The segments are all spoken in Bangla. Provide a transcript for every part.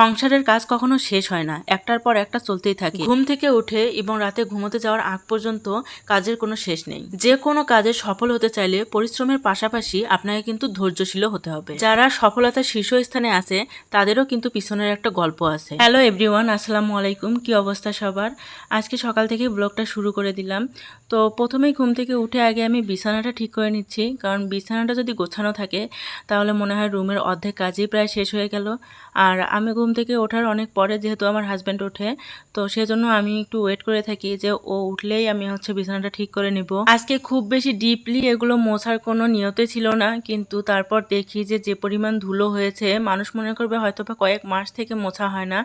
সংসারের কাজ কখনো শেষ হয় না। একটার পর একটা চলতেই থাকে। ঘুম থেকে উঠে এবং রাতে ঘুমোতে যাওয়ার আগ পর্যন্ত কাজের কোনো শেষ নেই। যে কোনো কাজে সফল হতে চাইলে পরিশ্রমের পাশাপাশি আপনাকে কিন্তু ধৈর্যশীল হতে হবে। যারা সফলতার শীর্ষস্থানে আছে, তাদেরও কিন্তু পিছনের একটা গল্প আছে। হ্যালো এভরিওয়ান, আসসালামু আলাইকুম। কি অবস্থা সবার? আজকে সকাল থেকে ব্লগটা শুরু করে দিলাম। তো প্রথমেই ঘুম থেকে উঠে আগে আমি বিছানাটা ঠিক করে নিচ্ছি। কারণ বিছানাটা যদি গোছানো থাকে, তাহলে মনে হয় রুমের অর্ধেক কাজই প্রায় শেষ হয়ে গেল। আর আমি ঘুম থেকে ওঠার অনেক পরে যেহেতু আমার হাজব্যান্ড ওঠে, তো সেজন্য আমি একটু ওয়েট করে থাকি যে ও উঠলেই আমি হচ্ছে বিছানাটা ঠিক করে নিব। আজকে খুব বেশি ডিপলি এগুলো মোছার কোনো নিয়তে ছিল না, কিন্তু তারপর দেখি যে যে পরিমাণ ধুলো হয়েছে, মানুষ মনে করবে হয়তো বা কয়েক মাস থেকে মোছা হয় না,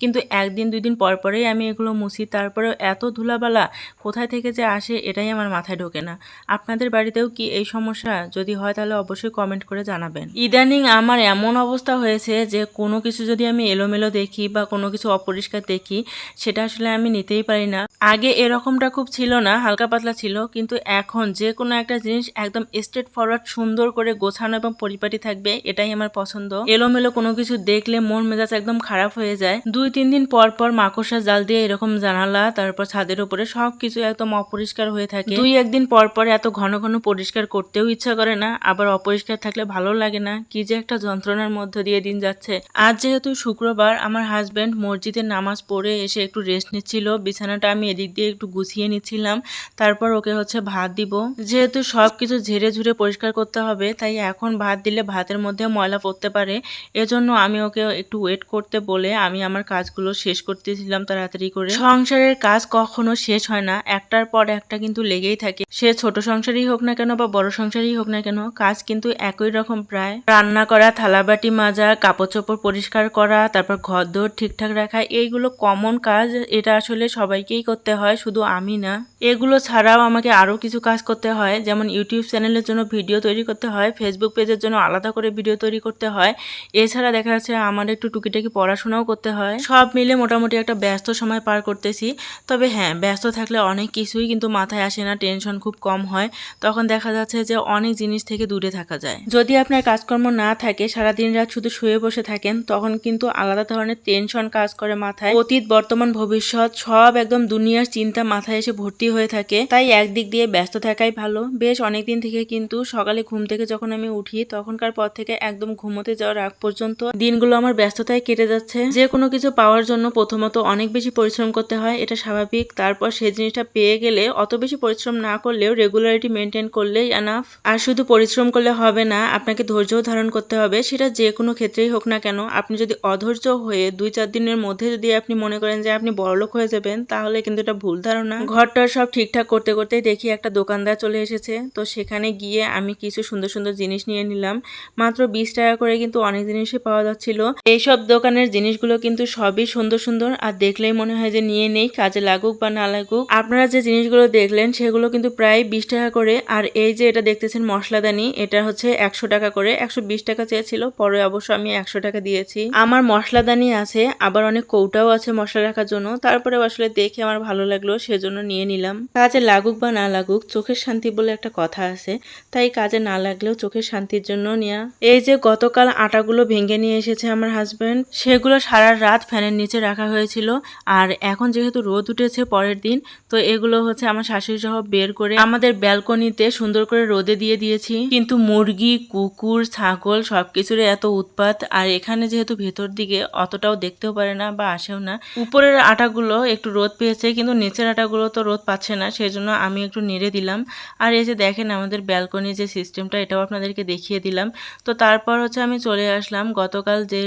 কিন্তু একদিন দুই দিন পর পরেই আমি এগুলো মুছি, তারপরেও এত ধুলাবালা কোথায় থেকে যে আসে এটাই আমার মাথায় ঢোকে না। আপনাদের বাড়িতেও কি এই সমস্যা? যদি হয় তাহলে অবশ্যই কমেন্ট করে জানাবেন। ইদানিং আমার এমন অবস্থা হয়েছে যে, কোনো কিছু যদি আমি এলোমেলো দেখি বা কোনো কিছু অপরিষ্কার দেখি, সেটা আসলে আমি নিতেই পারি না। আগে এরকমটা খুব ছিল না, হালকা পাতলা ছিল, কিন্তু এখন যে কোনো একটা জিনিস একদম স্ট্রেট ফরওয়ার্ড সুন্দর করে গোছানো এবং পরিপাটি থাকবে, এটাই আমার পছন্দ। এলোমেলো কোনো কিছু দেখলে মন মেজাজ একদম খারাপ হয়ে যায়। দুই, তিন দিন পর পর মাকড়সা জাল দিয়ে এরকম জানালা, তারপর ছাদের উপরে সবকিছু একদম অপরিষ্কার হয়ে থাকে। দুই, একদিন পর পর এত ঘন ঘন পরিষ্কার করতেও ইচ্ছা করে না, আবার অপরিষ্কার থাকলে ভালো লাগে না। কি যে একটা যন্ত্রণার মধ্য দিয়ে দিন যাচ্ছে। আজ যেহেতু শুক্রবার আমার হাজব্যান্ড মসজিদে নামাজ পড়ে এসে একটু রেস্ট নিচ্ছিল। বিছানাটা আমি এদিক দিয়ে একটু গুছিয়ে নিচ্ছিলাম। তারপর ওকে হচ্ছে ভাত দিব। যেহেতু সব কিছু ঝেড়ে ঝুড়ে পরিষ্কার করতে হবে, তাই এখন ভাত দিলে ভাতের মধ্যে ময়লা পড়তে পারে। এজন্য আমি ওকে একটু ওয়েট করতে বলে আমি আমার কাজগুলো শেষ করতেছিলাম তাড়াতাড়ি করে। সংসারের কাজ কখনো শেষ হয় না। একটার পর একটা কিন্তু লেগেই থাকে। সে ছোট সংসারই হোক না কেন বা বড় সংসারই হোক না কেন, কাজ কিন্তু একই রকম প্রায়। রান্না করা, থালাবাটি মাজা কাপড় চোপড় পরিষ্কার করা তারপর ঘর দোর ঠিকঠাক রাখা, এইগুলো কমন কাজ, এটা আসলে সবাইকেই করতে হয়, শুধু আমি না। এগুলো ছাড়াও আমাকে আরও কিছু কাজ করতে হয়, যেমন ইউটিউব চ্যানেলের জন্য ভিডিও তৈরি করতে হয় ফেসবুক পেজের জন্য আলাদা করে ভিডিও তৈরি করতে হয়। এছাড়া দেখা যাচ্ছে আমার একটু টুকিটাকি পড়াশোনাও করতে হয়। সব মিলে মোটামুটি একটা ব্যস্ত সময় পার করতেছি। তবে হ্যাঁ ব্যস্ত থাকলে অনেক কিছুই কিন্তু মাথায় আসে না টেনশন খুব কম হয়। তখন দেখা যাচ্ছে যে অনেক জিনিস থেকে দূরে থাকা যায়। যদি আপনার কাজকর্ম না থাকে, সারাদিন রাত শুধু শুয়ে বসে থাকেন, তখন কিন্তু আলাদা ধরনের টেনশন কাজ করে মাথায়। অতীত, বর্তমান, ভবিষ্যৎ সব একদম দুনিয়ার চিন্তা মাথায় এসে ভর্তি হয়ে থাকে। তাই একদিক দিয়ে ব্যস্ত থাকাই ভালো। বেশ অনেকদিন থেকে কিন্তু সকালে ঘুম থেকে যখন আমি উঠি, তখনকার পর থেকে একদম ঘুমোতে যাওয়ার আগ পর্যন্ত দিনগুলো আমার ব্যস্ততায় কেটে যাচ্ছে। যে কোনো কিছু পাওয়ার জন্য প্রথমত অনেক বেশি পরিশ্রম করতে হয়, এটা স্বাভাবিক। তারপর সেই জিনিসটা পেয়ে গেলে অত বেশি পরিশ্রম না করলেও রেগুলারিটি মেনটেন করলেই এনাফ আর শুধু পরিশ্রম করলে হবে না, আপনাকে ধৈর্যও ধারণ করতে হবে। সেটা যে কোনো ক্ষেত্রেই হোক না কেন, আপনি যদি অধৈর্য হয়ে দুই চার দিনের মধ্যে যদি আপনি মনে করেন যে আপনি বড়লোক হয়ে যাবেন, তাহলে কিন্তু এটা ভুল ধারণা। ঘরটা সব ঠিকঠাক করতে করতেই দেখি একটা দোকানদার চলে এসেছে। তো সেখানে গিয়ে আমি কিছু সুন্দর সুন্দর জিনিস নিয়ে নিলাম। মাত্র বিশ টাকা করে কিন্তু অনেক জিনিসই পাওয়া যাচ্ছিল। এইসব দোকানের জিনিসগুলো কিন্তু সবই সুন্দর সুন্দর আর দেখলেই মনে হয় যে নিয়ে নেই, কাজে লাগুক বা না লাগুক। আপনারা যে জিনিসগুলো দেখলেন, সেগুলো কিন্তু প্রায় বিশ টাকা করে। আর এই যে এটা দেখতেছেন মশলাদানি, এটা হচ্ছে একশো টাকা করে। একশো বিশ টাকা চেয়েছিল, পরে অবশ্য আমি একশো টাকা দিয়েছি। আমার মশলাদানি আছে, আবার অনেক কৌটাও আছে মশলা রাখার জন্য। তারপরে আসলে দেখে আমার ভালো লাগল, সেজন্য নিয়ে নিলাম। কাজে লাগুক বা না লাগুক, চোখের শান্তি বলে একটা কথা আছে। তাই কাজে না লাগলেও চোখের শান্তির জন্য নেওয়া এই যে গতকাল আটাগুলো ভেঙে নিয়ে এসেছে আমার হাজবেন্ড সেগুলো সারা রাত ফ্যানের নিচে রাখা হয়েছিল। আর এখন যেহেতু রোদ উঠেছে পরের দিন, তো এগুলো হচ্ছে আমার শাশুড়ি সহ বের করে আমাদের ব্যালকনিতে সুন্দর করে রোদে দিয়ে দিয়েছি। কিন্তু মুরগি, কুকুর, ছাগল সবকিছুর এত উৎপাত। আর এখানে যেহেতু ভেতর দিকে অতটাও দেখতেও পারে না বা আসেও না। উপরের আটাগুলো একটু রোদ পেয়েছে, কিন্তু নিচের আটাগুলো তো রোদ পাচ্ছে না সেই জন্য আমি একটু নেড়ে দিলাম। আর এই যে দেখেন আমাদের ব্যালকনির যে সিস্টেমটা, এটাও আপনাদেরকে দেখিয়ে দিলাম। তো তারপর হচ্ছে আমি চলে আসলাম। গতকাল যে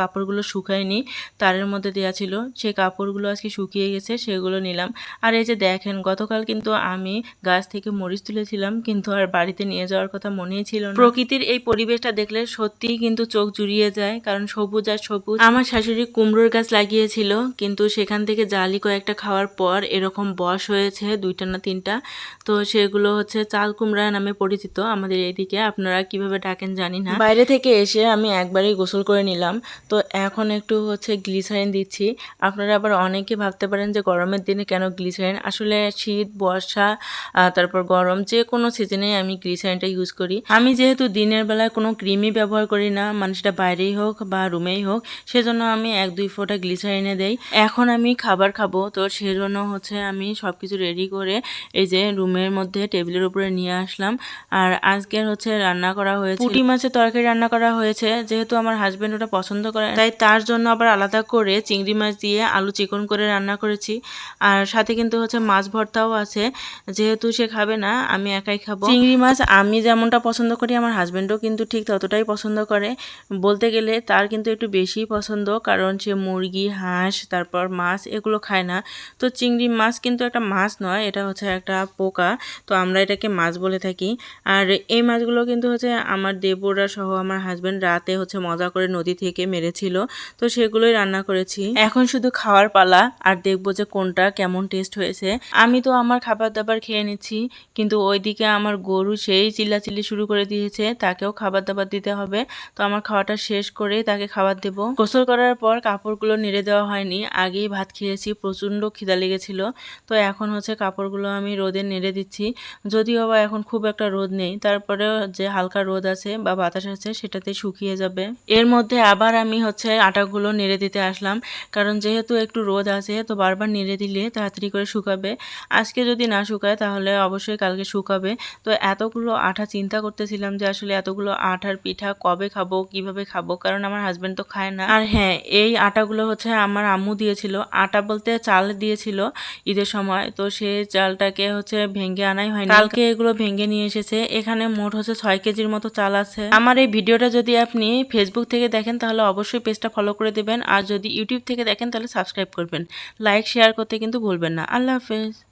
কাপড়গুলো শুকায়নি, তারের মধ্যে দেওয়া ছিল সেই কাপড়গুলো আজকে শুকিয়ে গেছে, সেগুলো নিলাম। আর এই যে দেখেন, গতকাল কিন্তু আমি গাছ থেকে মরিচ তুলেছিলাম, কিন্তু আর বাড়িতে নিয়ে যাওয়ার কথা মনেই ছিল প্রকৃতির এই পরিবেশটা দেখলে সত্যিই কিন্তু চোখ জুড়িয়ে যায়, কারণ সবুজ আর সবুজ। আমার শাশুড়ি কুমড়োর গাছ লাগিয়েছিল, কিন্তু সেখান থেকে জালি কয়েকটা খাওয়ার পর এরকম হয়ে হয়েছে দুইটা না তিনটা। তো সেগুলো হচ্ছে চাল কুমড়া নামে পরিচিত আমাদের এইদিকে আপনারা কীভাবে ডাকেন জানি না। বাইরে থেকে এসে আমি একবারেই গোসল করে নিলাম। তো এখন একটু হচ্ছে গ্লিসারিন দিচ্ছি। আপনারা আবার অনেকে ভাবতে পারেন যে গরমের দিনে কেন গ্লিসারিন? আসলে শীত, বর্ষা তারপর গরম যে কোনো সিজনে আমি গ্লিসারিনটা ইউজ করি। আমি যেহেতু দিনের বেলায় কোনো ক্রিমই ব্যবহার করি না মানুষটা বাইরেই হোক বা রুমেই হোক সেজন্য আমি এক দুই ফোঁটা গ্লিসারিনে দেই। এখন আমি খাবার খাব, তো সেজন্য হচ্ছে আমি সব কিছু রেডি করে এই যে রুমের মধ্যে টেবিলের উপরে নিয়ে আসলাম। আর আজকের হচ্ছে রান্না করা হয়েছে। পুঁটি মাছের তরকারি রান্না করা হয়েছে, যেহেতু আমার হাজবেন্ড ওটা পছন্দ করে তাই তার জন্য আবার আলাদা করে চিংড়ি মাছ দিয়ে আলু চিকন করে রান্না করেছি। আর সাথে কিন্তু হচ্ছে মাছ ভর্তাও আছে, যেহেতু সে খাবে না, আমি একাই খাব। চিংড়ি মাছ আমি যেমনটা পছন্দ করি, আমার হাজবেন্ডও কিন্তু ঠিক ততটাই পছন্দ করে। বলতে গেলে তার কিন্তু একটু বেশিই পছন্দ, কারণ সে মুরগি, হাঁস, তারপর মাছ এগুলো খায় না। তো চিংড়ি মাছ কিন্তু একটা মাছ নয়, এটা হচ্ছে একটা পোকা। তো আমরা এটাকে মাছ বলে থাকি। আর এই মাছগুলো কিন্তু হচ্ছে আমার দেবরা সহ আমার হাজব্যান্ড রাতে হচ্ছে মজা করে নদী থেকে মেরেছিল। তো সেগুলোই রান্না করেছি। এখন শুধু খাওয়ার পালা, আর দেখব যে কোনটা কেমন টেস্ট হয়েছে। আমি তো আমার খাবার দাবার খেয়ে নিচ্ছি, কিন্তু ওইদিকে আমার গরু সেই চিল্লাচিল্লি শুরু করে দিয়েছে, তাকেও খাবার দাবার দিতে হবে। তো আমার খাওয়াটা শেষ করে তাকে খাবার দেব। গোসল করার পর কাপড়গুলো নেড়ে দেওয়া হয়নি। আগেই ভাত খেয়েছি, প্রচণ্ড খিদা লেগেছিল। তো এখন হচ্ছে কাপড়গুলো আমি রোদে নেড়ে দিচ্ছি। যদিও বা এখন খুব একটা রোদ নেই তারপরে যে হালকা রোদ আছে বা বাতাস আছে সেটাতে শুকিয়ে যাবে। এর মধ্যে আবার আমি হচ্ছে আটাগুলো নেড়ে দিতে আসলাম। কারণ যেহেতু একটু রোদ আছে, তো বারবার নেড়ে দিলে তাড়াতাড়ি করে শুকাবে। আজকে যদি না শুকায়, তাহলে অবশ্যই কালকে শুকাবে। তো এতগুলো আঠা চিন্তা করতেছিলাম যে আসলে এতগুলো আঠার পিঠা কবে খাব, কীভাবে খাব? কারণ আমার হাজব্যান্ড তো খায় না। আর হ্যাঁ এই আটাগুলো হচ্ছে আমার আম্মু দিয়েছিল। আটা বলতে চাল দিয়েছিল ঈদের সময়। তো সেই চালটাকে হচ্ছে ভেঙে আনাই হয়নি। কালকে এগুলো ভেঙে নিয়ে এসেছে। এখানে মোট হচ্ছে ছয় কেজির মতো চাল আছে। আমার এই ভিডিওটা যদি আপনি ফেসবুক থেকে দেখেন, তাহলে অবশ্যই পেজটা ফলো করে দেবেন। আর যদি ইউটিউব থেকে দেখেন, তাহলে সাবস্ক্রাইব করবেন। লাইক শেয়ার করতে কিন্তু ভুলবেন না। আল্লাহ হাফেজ।